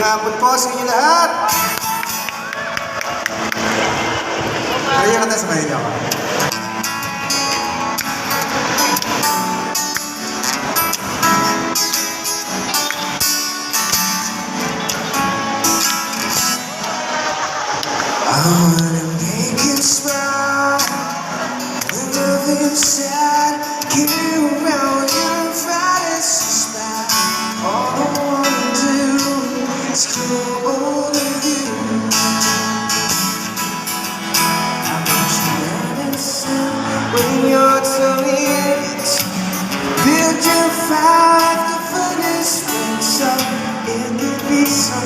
hapon po sa inyo lahat. Kaya ka na sa niyo ako. memories. Did you find the funniest things? So it could be so.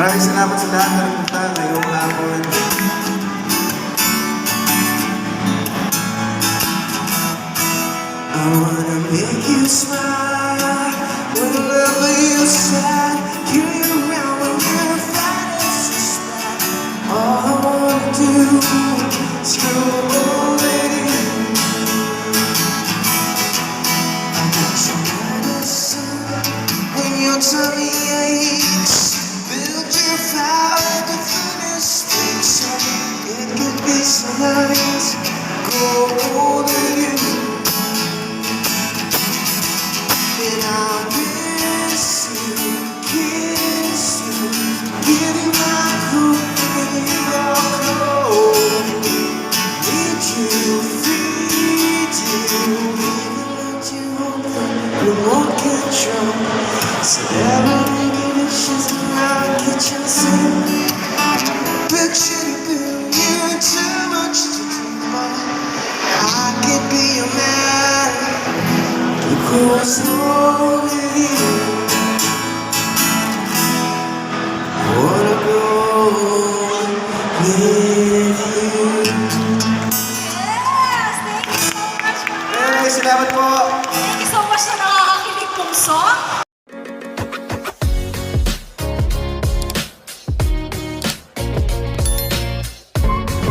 Maraming salamat sa lahat na nagpunta hapon. I wanna make you smile whenever you're sad. You around when your fantasy's bad. All I wanna do is go. I got some medicine when your tummy nice. Go older you. And I'll miss you, kiss you, give you my cool when you cold. Need you, feed you, let you hold the remote control. So every dishes in my kitchen sink. could be your man Look who I know with you I! Thank you so much, Mark! Salamat po! Thank you so much sa nakakakilig pong song.